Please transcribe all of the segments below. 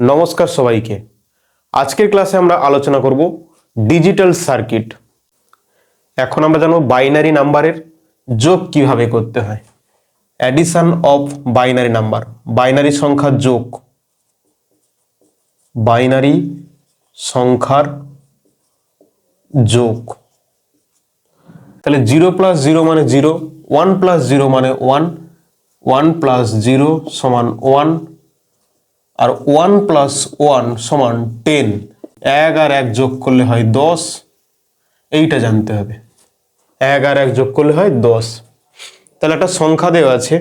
নমস্কার সবাইকে। আজকের ক্লাসে আমরা আলোচনা করব ডিজিটাল সার্কিট। এখন আমরা জানব বাইনারি নাম্বারের যোগ কীভাবে করতে হয়। Addition of binary number, binary সংখ্যার যোগ। বাইনারি সংখ্যার যোগ। তাহলে জিরো প্লাস জিরো মানে জিরো, ওয়ান প্লাস জিরো মানে ওয়ান ওয়ান প্লাস জিরো সমান ওয়ান আর ওয়ান প্লাস ওয়ান সমান টেন। এক আর এক যোগ করলে হয় দশ। এইটা জানতে হবে। এক আর এক যোগ করলে হয় দশ। তাহলে একটা সংখ্যা দেওয়া আছে।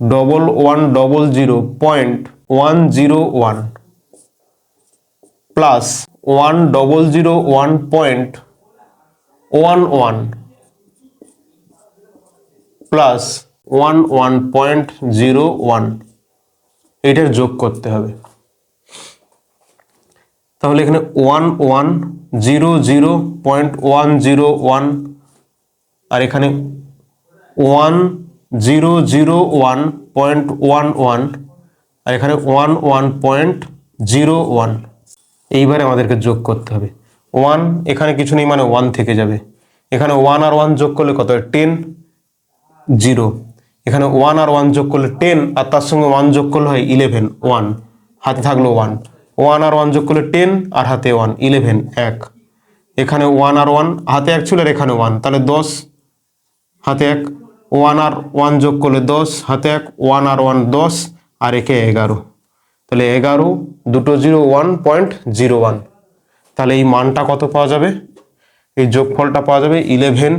Double one double zero point one zero one plus one double zero one point one one plus one one point zero one এটার যোগ করতে হবে। তাহলে এখানে one one zero zero point one zero one আর এখানে one zero zero one point one one আর এখানে one one point zero one এইবারে আমাদেরকে যোগ করতে হবে। ওয়ান এখানে কিছু নেই মানে ওয়ান থেকে যাবে। এখানে ওয়ান আর ওয়ান যোগ করলে কত হয়? টেন জিরো এখানে ওয়ান আর ওয়ান যোগ করলে টেন আর তার সঙ্গে ওয়ান যোগ করলে হয় ইলেভেন ওয়ান হাতে থাকল ওয়ান ওয়ান আর ওয়ান যোগ করলে টেন আর হাতে ওয়ান ইলেভেন এক। এখানে ওয়ান আর ওয়ান হাতে এক ছিল আর এখানে ওয়ান তাহলে দশ, হাতে এক। ওয়ান আর ওয়ান যোগ করলে দশ, হাতে এক। ওয়ান আর ওয়ান দশ। আর একে এগারো। তাহলে এগারো, দুটো zero one point zero one তাহলে এই মানটা কত পাওয়া যাবে? এই যোগফলটা পাওয়া যাবে eleven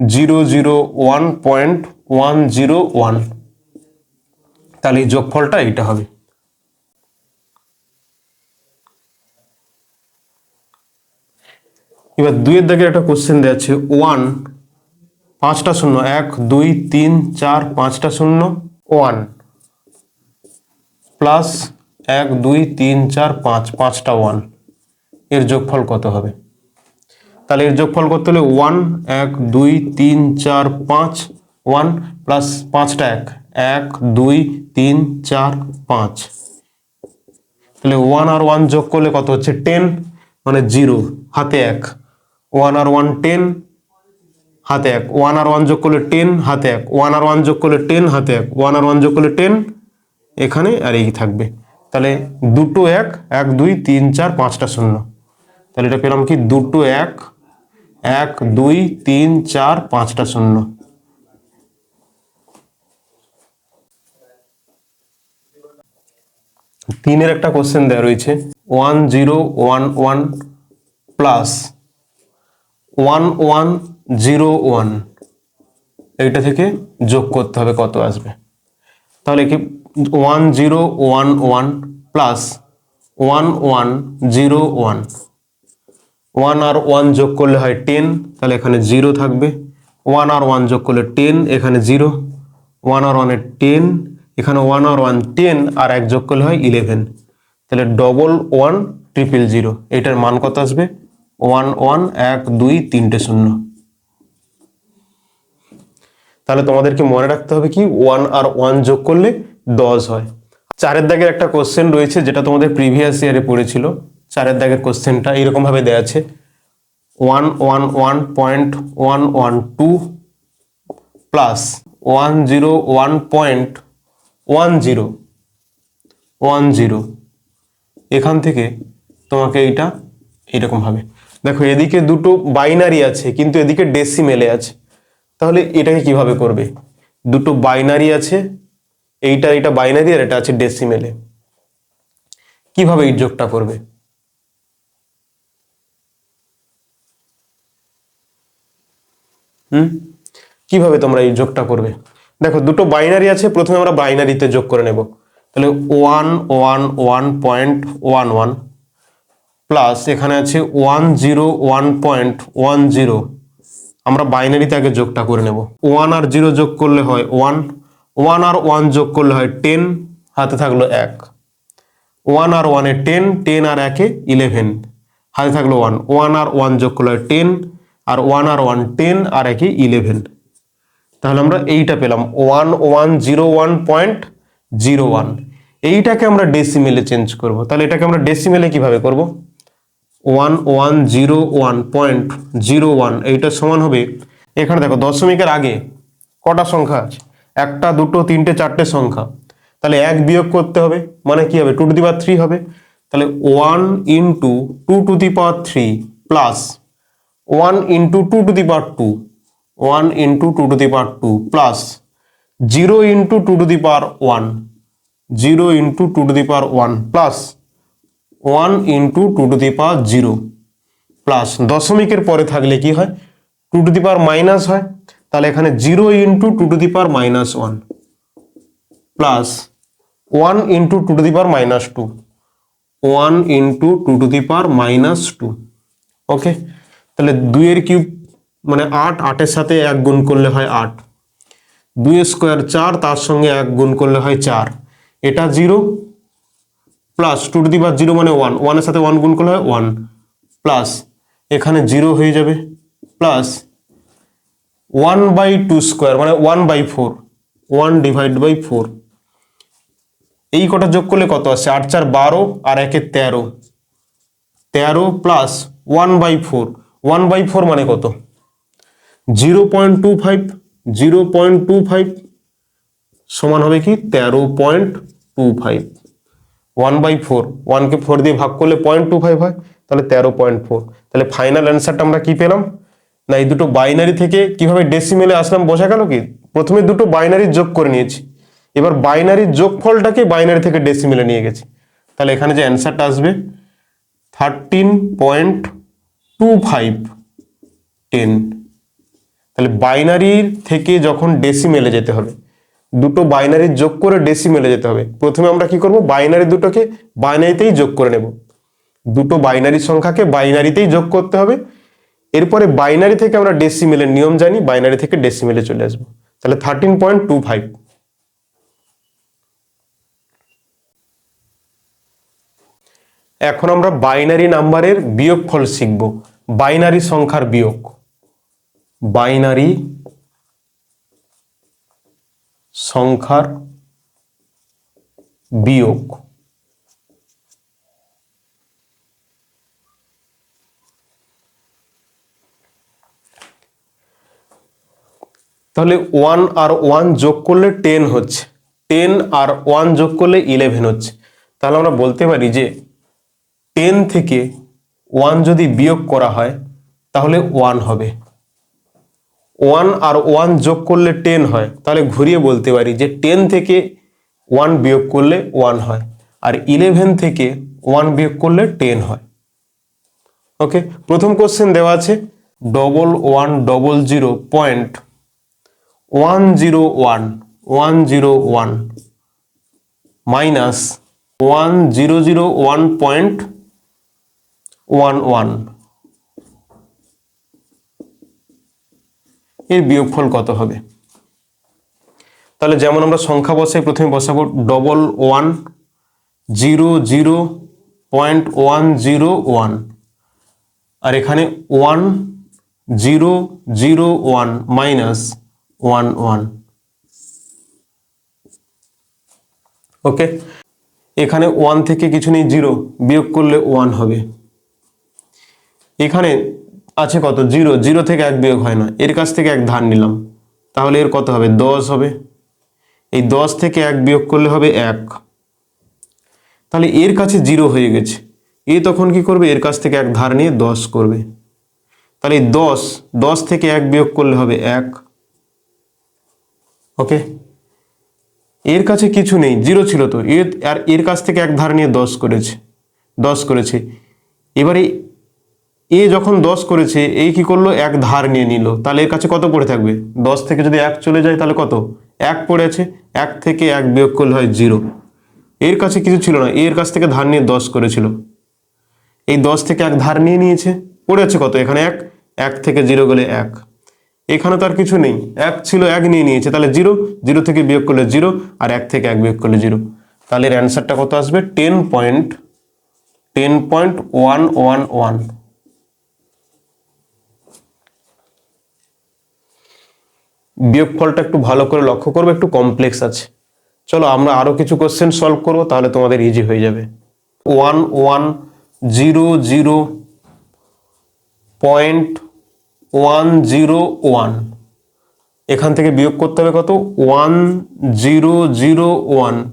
zero zero one point one zero one তাহলে এই যোগফলটা এইটা হবে। এবার দুইয়ের দাগে একটা কোশ্চেন দেওয়া আছে ওয়ান পাঁচটা শূন্য, এক, দুই, তিন, চার, পাঁচটা শূন্য ওয়ান প্লাস এক, দুই, তিন, চার, পাঁচ, পাঁচটা ওয়ানের যোগফল কত হবে? তাহলে এর যোগফল করতে হলে ওয়ান এক, দুই, তিন, চার, পাঁচ ওয়ান প্লাস পাঁচটা এক। এক, দুই, তিন, চার, পাঁচ। তাহলে ওয়ান আর ওয়ান যোগ করলে কত হচ্ছে? টেন মানে জিরো, হাতে এক। ওয়ান আর ওয়ান টেন, হাতে এক। ওয়ান আর ওয়ান যোগ করলে টেন, হাতে এক। ওয়ান আর ওয়ান যোগ করলে টেন, হাতে এক। ওয়ান আর ওয়ান যোগ করলে টেন, এখানে আর এই থাকবে। তাহলে দুটো এক এক, দুই, তিন, চার, পাঁচটা শূন্য। তাহলে এটা পেলাম কি? দুটো এক এক, দুই, তিন, চার, পাঁচটা শূন্য। তিনের একটা কোশ্চেন দেওয়া রয়েছে। One zero one one plus one one zero one এইটা থেকে যোগ করতে হবে কত আসবে। তাহলে কি one zero one one plus one one zero one one আর ওয়ান যোগ করলে হয় টেন তাহলে এখানে জিরো থাকবে। ওয়ান আর ওয়ান যোগ করলে টেন এখানে জিরো ওয়ান আর ওয়ানের টেন এখানে ওয়ান আর ওয়ান টেন আর এক যোগ করলে হয় ইলেভেন তাহলে ডবল ওয়ান ট্রিপল জিরো এটার মান কত আসবে? ওয়ান ওয়ান এক, দুই, তিনটে শূন্য। তাহলে তোমাদেরকে মনে রাখতে হবে কি ওয়ান আর ওয়ান যোগ করলে দশ হয়। চারের দাগের একটা কোশ্চেন রয়েছে, যেটা তোমাদের প্রিভিয়াস ইয়ারে পড়েছিল। চারের দাগের কোশ্চেনটা এরকম ভাবে দেওয়া আছে। One one one point one one two plus one zero one point one zero one zero. এখান থেকে তোমাকে এইটা এরকম হবে। দেখো, এদিকে দুটো বাইনারি আছে, কিন্তু এদিকে ডেসিমেলে আছে। তাহলে এটাকে কীভাবে করবে? দুটো বাইনারি আছে, এইটা এটা বাইনারি আর এটা আছে ডেসিমেলে কীভাবে এই যোগটা করবে? হুম? কীভাবে তোমরা এই যোগটা করবে? দেখো, দুটো বাইনারি আছে, প্রথমে আমরা বাইনারিতে যোগ করে নেব। তাহলে one one one point one one plus এখানে আছে one zero one point one zero আমরা বাইনারিতে আগে যোগটা করে নেব। ওয়ান আর জিরো যোগ করলে হয় ওয়ান ওয়ান আর ওয়ান যোগ করলে হয় টেন হাতে থাকল এক। ওয়ান আর ওয়ানে টেন টেন আর একে ইলেভেন হাতে থাকল ওয়ান ওয়ান আর ওয়ান যোগ করলে হয় টেন আর ওয়ান আর ওয়ান টেন আর একে ইলেভেন তাহলে আমরা এইটা পেলাম one one zero one point zero one. এইটাকে আমরা ডেসিমেলে চেঞ্জ করব। তাহলে এটাকে আমরা ডেসিমেলে কীভাবে করব? One one zero one point zero one, এইটার সমান হবে, এখানে দেখো দশমিকের আগে কটা সংখ্যা আছে? একটা, দুটো, তিনটে, চারটে সংখ্যা। তাহলে এক বিয়োগ করতে হবে মানে কি হবে? Two to the power three হবে। তাহলে one into two to the power three plus one into two to the power two one into two to the power two plus zero into two to the power one, zero into two to the power one plus one into two to the power zero plus দশমিকের পরে থাকলে কি হয়? Two to the power minus হয়, তাহলে এখানে zero into two to the power minus one plus one into two to the power minus two, one into two to the power minus two, okay? তাহলে দুইয়ের cube মানে আট, আটের সাথে এক গুণ করলে হয় আট। দুই স্কোয়ার চার, তার সঙ্গে এক গুণ করলে হয় চার। এটা zero plus two to the power zero মানে ওয়ান। ওয়ানের সাথে ওয়ান গুণ করলে হয় ওয়ান প্লাস এখানে জিরো হয়ে যাবে plus one by two square মানে one by four. One divide by four. এই কটা যোগ করলে কত আসছে আট, চার, বারো আর একে তেরো। তেরো plus one by four. One by four মানে কত? Zero point two five, zero point two five সমান হবে কি? তেরো point two five. One by four, ওয়ানকে ফোর দিয়ে ভাগ করলে পয়েন্ট টু ফাইভ হয়, তাহলে তেরো পয়েন্ট ফোর। তাহলে ফাইনাল অ্যান্সারটা আমরা কি পেলাম? না, এই দুটো বাইনারি থেকে কীভাবে ডেসিমেলে আসলাম বোঝা গেল কি? প্রথমে দুটো বাইনারি যোগ করে নিয়েছি। এবার বাইনারির যোগফলটাকে বাইনারি থেকে ডেসিমেলে নিয়ে গেছি। তাহলে এখানে যে অ্যান্সারটা আসবে, thirteen point two five, ten. তাহলে বাইনারির থেকে যখন ডেসিমেলে যেতে হবে, দুটো বাইনারির যোগ করে ডেসিমেলে যেতে হবে। প্রথমে আমরা কি করব? বাইনারি দুটোকে বাইনারিতেই যোগ করে নেব। দুটো বাইনারি সংখ্যাকে বাইনারিতেই যোগ করতে হবে। এরপরে বাইনারি থেকে আমরা ডেসিমেলের নিয়ম জানি, বাইনারি থেকে ডেসিমেলে চলে আসব। তাহলে থার্টিন পয়েন্ট টু ফাইভ এখন আমরা বাইনারি নাম্বারের বিয়োগফল শিখব। বাইনারি সংখ্যার বিয়োগ। বাইনারি, সংখ্যার বিয়োগ। তাহলে ওয়ান আর ওয়ান যোগ করলে টেন হচ্ছে। টেন আর ওয়ান যোগ করলে ইলেভেন হচ্ছে। তাহলে আমরা বলতে পারি যে টেন থেকে ওয়ান যদি বিয়োগ করা হয়, তাহলে ওয়ান হবে। ওয়ান আর ওয়ান যোগ করলে টেন হয়। তাহলে ঘুরিয়ে বলতে পারি যে টেন থেকে ওয়ান বিয়োগ করলে ওয়ান হয় আর ইলেভেন থেকে ওয়ান বিয়োগ করলে টেন হয়। ওকে প্রথম কোশ্চেন দেওয়া আছে double one double zero point one zero one one zero one minus one zero zero one point one one এর বিয়োগফল কত হবে? তাহলে যেমন আমরা সংখ্যা বসাই, প্রথমে বসাবো double one zero zero point one zero one আর এখানে one zero zero one minus one one okay এখানে ওয়ান থেকে কিছু নেই জিরো বিয়োগ করলে ওয়ান হবে। এখানে আছে কত? জিরো। জিরো থেকে এক বিয়োগ হয় না। এর কাছ থেকে এক ধার নিলাম। তাহলে এর কত হবে? দশ হবে। এই দশ থেকে এক বিয়োগ করলে হবে এক। তাহলে এর কাছে জিরো হয়ে গেছে। এ তখন কি করবে? এর কাছ থেকে এক ধার নিয়ে দশ করবে। তাহলে দশ দশ থেকে এক বিয়োগ করলে হবে এক। ওকে? এর কাছে কিছু নেই। জিরো ছিল তো। এর আর এর কাছ থেকে এক ধার নিয়ে দশ করেছে। দশ করেছে। এবারে এ যখন দশ করেছে এই কি করল? এক ধার নিয়ে নিল। তাহলে এর কাছে কত পড়ে থাকবে? দশ থেকে যদি এক চলে যায়, তাহলে কত? এক পড়ে আছে। এক থেকে এক বিয়োগ করলে হয় জিরো। এর কাছে কিছু ছিল না। এর কাছ থেকে ধার নিয়ে দশ করেছিল। এই দশ থেকে এক ধার নিয়ে নিয়েছে। পড়ে আছে কত? এখানে এক। এক থেকে জিরো গেলে এক। এখানে তো আর কিছু নেই। এক ছিল, এক নিয়ে নিয়েছে। তাহলে জিরো। জিরো থেকে বিয়োগ করলে জিরো আর এক থেকে এক বিয়োগ করলে জিরো। তাহলে এর অ্যান্সারটা কত আসবে? Ten point ten point one one one বিয়োগফলটা একটু ভালো করে লক্ষ্য করবে, একটু কমপ্লেক্স আছে। চলো আমরা আরও কিছু কোশ্চেন সলভ করব, তাহলে তোমাদের ইজি হয়ে যাবে। One one zero zero point one zero one এখান থেকে বিয়োগ করতে হবে কত? ওয়ান জিরো জিরো ওয়ানের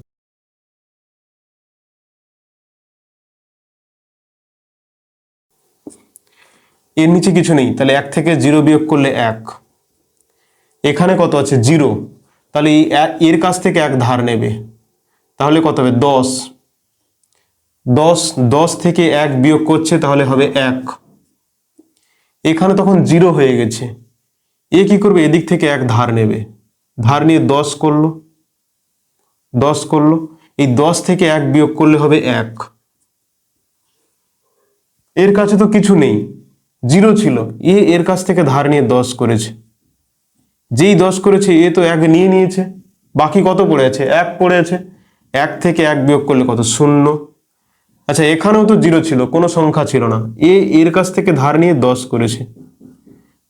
নিচে কিছু নেই, তাহলে এক থেকে জিরো বিয়োগ করলে এক। এখানে কত আছে? জিরো। তাহলে এর কাছ থেকে এক ধার নেবে। তাহলে কত হবে? দশ। দশ দশ থেকে এক বিয়োগ করছে, তাহলে হবে এক। এখানে তখন জিরো হয়ে গেছে। এ কি করবে? এদিক থেকে এক ধার নেবে। ধার নিয়ে দশ করল। দশ করল। এই দশ থেকে এক বিয়োগ করলে হবে এক। এর কাছে তো কিছু নেই। জিরো ছিল। এ এর কাছ থেকে ধার নিয়ে দশ করেছে। যেই দশ করেছে, এ তো এক নিয়ে নিয়েছে। বাকি কত পড়ে আছে এক পড়ে আছে এক থেকে এক বিয়োগ করলে কত? শূন্য। আচ্ছা এখানেও তো জিরো ছিল, কোনো সংখ্যা ছিল না। এ, এর কাছ থেকে ধার নিয়ে দশ করেছে।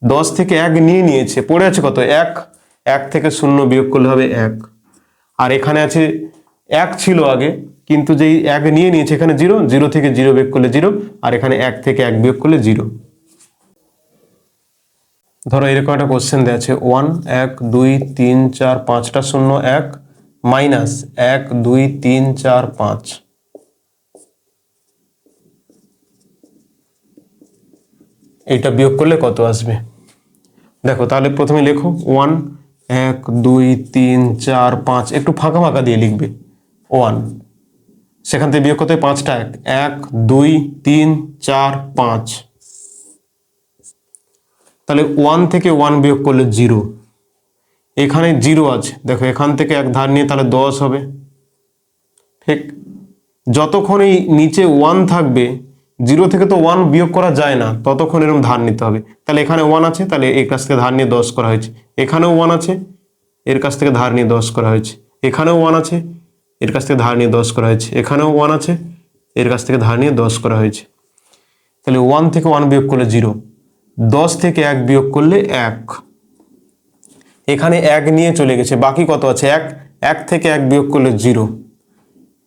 দশ থেকে এক নিয়ে নিয়েছে। পড়ে আছে কত? এক। এক থেকে শূন্য বিয়োগ করলে হবে এক। আর এখানে আছে, এক ছিল আগে, কিন্তু যেই এক নিয়ে নিয়েছে, এখানে জিরো। জিরো থেকে জিরো বিয়োগ করলে জিরো, আর এখানে এক থেকে এক বিয়োগ করলে জিরো। ধরো এরকম একটা কোশ্চেন দেওয়া আছে ওয়ান এক, দুই, তিন, চার পাঁচটা শূন্য, এক মাইনাস এক, দুই, তিন, চার, পাঁচ। এটা বিয়োগ করলে কত আসবে? দেখো, তাহলে প্রথমে লেখো ওয়ান এক, দুই, তিন, চার, পাঁচ, একটু ফাঁকা ফাঁকা দিয়ে লিখবে ওয়ান সেখান থেকে বিয়োগ করতে পাঁচটা, এক এক, দুই, তিন, চার, পাঁচ। তাহলে ওয়ান থেকে ওয়ান বিয়োগ করলে জিরো এখানে জিরো আছে। দেখো, এখান থেকে এক ধার নিয়ে তাহলে দশ হবে। ঠিক? যতক্ষণ এই নিচে ওয়ান থাকবে জিরো থেকে তো ওয়ান বিয়োগ করা যায় না, ততক্ষণ এরকম ধার নিতে হবে। তাহলে এখানে ওয়ান আছে, তাহলে এর কাছ থেকে ধার নিয়ে দশ করা হয়েছে। এখানেও ওয়ান আছে, এর কাছ থেকে ধার নিয়ে দশ করা হয়েছে। এখানেও ওয়ান আছে, এর কাছ থেকে ধার নিয়ে দশ করা হয়েছে। এখানেও ওয়ান আছে, এর কাছ থেকে ধার নিয়ে দশ করা হয়েছে। তাহলে ওয়ান থেকে ওয়ান বিয়োগ করলে জিরো দশ থেকে এক বিয়োগ করলে এক। এখানে এক নিয়ে চলে গেছে, বাকি কত আছে? এক। এক থেকে এক বিয়োগ করলে জিরো।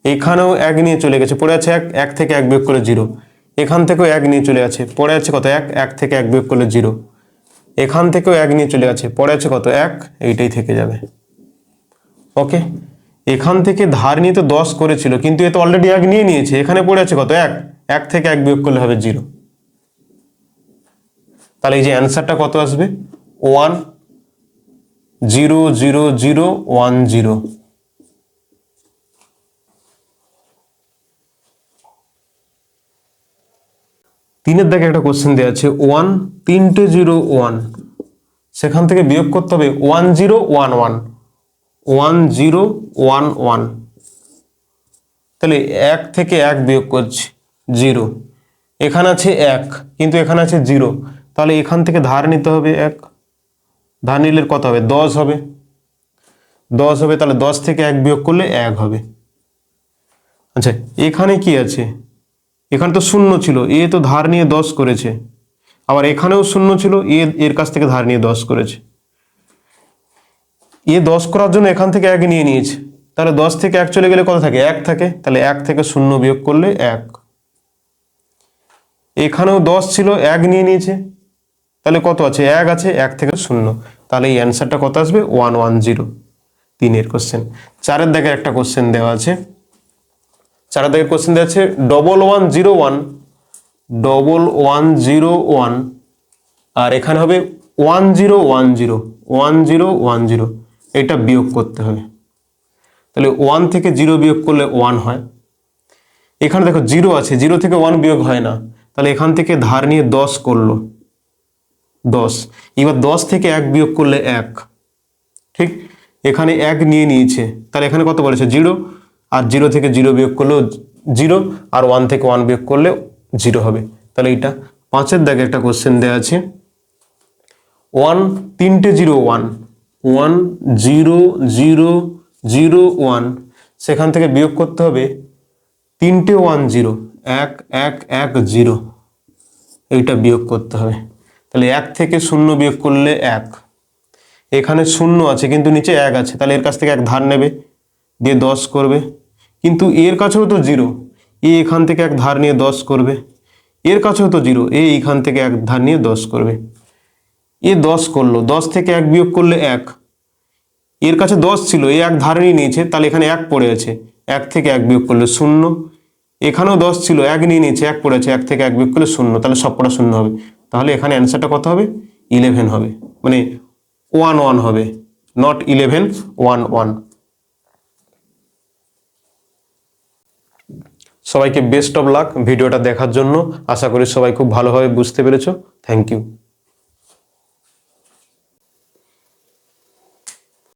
এখানেও এক নিয়ে চলে গেছে, পড়ে আছে এক। এক থেকে এক বিয়োগ করলে জিরো। এখান থেকেও এক নিয়ে চলে আছে পড়ে আছে কত? এক। এক থেকে এক বিয়োগ করলে জিরো। এখান থেকেও এক নিয়ে চলে আছে পড়ে আছে কত? এক। এইটাই থেকে যাবে। ওকে? এখান থেকে ধার নিয়ে তো দশ করেছিল, কিন্তু এ তো অলরেডি এক নিয়ে নিয়েছে। এখানে পড়ে আছে কত? এক। এক থেকে এক বিয়োগ করলে হবে জিরো। তাহলে এই যে অ্যান্সারটা কত আসবে? One zero zero zero one zero. তিনের দেখে একটা কোশ্চেন দেওয়া আছে, ওয়ান তিনটে জিরো ওয়ান। সেখান থেকে বিয়োগ করতে হবে one zero one one. One zero one one. তাহলে এক থেকে এক বিয়োগ করছি, জিরো। এখানে আছে এক, কিন্তু এখানে আছে জিরো। তাহলে এখান থেকে ধার নিতে হবে এক। ধার নিলে কত হবে? দশ হবে। দশ হবে, তাহলে দশ থেকে এক বিয়োগ করলে এক হবে। আচ্ছা এখানে কি আছে? এখানে তো শূন্য ছিল, এ তো ধার নিয়ে দশ করেছে। আবার এখানেও শূন্য ছিল, এ, এর কাছ থেকে ধার নিয়ে দশ করেছে। এ দশ করার জন্য এখান থেকে এক নিয়ে নিয়েছে। তাহলে দশ থেকে এক চলে গেলে কত থাকে? এক থাকে। তাহলে এক থেকে শূন্য বিয়োগ করলে এক। এখানেও দশ ছিল, এক নিয়ে নিয়েছে। তাহলে কত আছে? এক আছে, এক থেকে শূন্য। তাহলে এই অ্যান্সারটা কত আসবে? ওয়ান ওয়ান জিরো তিনের কোশ্চেন চারের দাগের একটা কোশ্চেন দেওয়া আছে। চারের দাগের কোশ্চেন দেওয়া আছে double one zero one double one zero one আর এখানে হবে one zero one zero one zero one zero এটা বিয়োগ করতে হবে। তাহলে ওয়ান থেকে জিরো বিয়োগ করলে ওয়ান হয়। এখানে দেখো জিরো আছে। জিরো থেকে ওয়ান বিয়োগ হয় না। তাহলে এখান থেকে ধার নিয়ে দশ করল। দশ। এবার দশ থেকে এক বিয়োগ করলে এক। ঠিক? এখানে এক নিয়ে নিয়েছে। তাহলে এখানে কত বলেছে? জিরো। আর জিরো থেকে জিরো বিয়োগ করলেও জিরো। আর ওয়ান থেকে ওয়ান বিয়োগ করলে জিরো হবে। তাহলে এইটা পাঁচের দাগে একটা কোশ্চেন দেওয়া আছে। ওয়ান তিনটে zero one. One zero zero zero one. সেখান থেকে বিয়োগ করতে হবে তিনটে ওয়ান জিরো। এক এক এক, জিরো। এইটা বিয়োগ করতে হবে। তাহলে এক থেকে শূন্য বিয়োগ করলে এক। এখানে শূন্য আছে, কিন্তু নিচে এক আছে। তাহলে এর কাছ থেকে এক ধার নেবে, দিয়ে দশ করবে। কিন্তু এর কাছেও তো জিরো। এ এখান থেকে এক ধার নিয়ে দশ করবে। এর কাছেও তো জিরো। এ এইখান থেকে এক ধার নিয়ে দশ করবে। এ দশ করল। দশ থেকে এক বিয়োগ করলে এক। এর কাছে দশ ছিল, এ এক ধার নিয়ে নিয়েছে, তাহলে এখানে এক পড়ে আছে। এক থেকে এক বিয়োগ করলে শূন্য। এখানেও দশ ছিল, এক নিয়ে নিয়েছে, এক পড়ে আছে, এক থেকে এক বিয়োগ করলে শূন্য। তাহলে সবকটা শূন্য হবে। তাহলে এখানে অ্যান্সারটা কত হবে? ইলেভেন হবে। মানে ওয়ান ওয়ান হবে নট ইলেভেন ওয়ান ওয়ান সবাইকে বেস্ট অফ লাক ভিডিওটা দেখার জন্য। আশা করি সবাই খুব ভালোভাবে বুঝতে পেরেছ। Thank you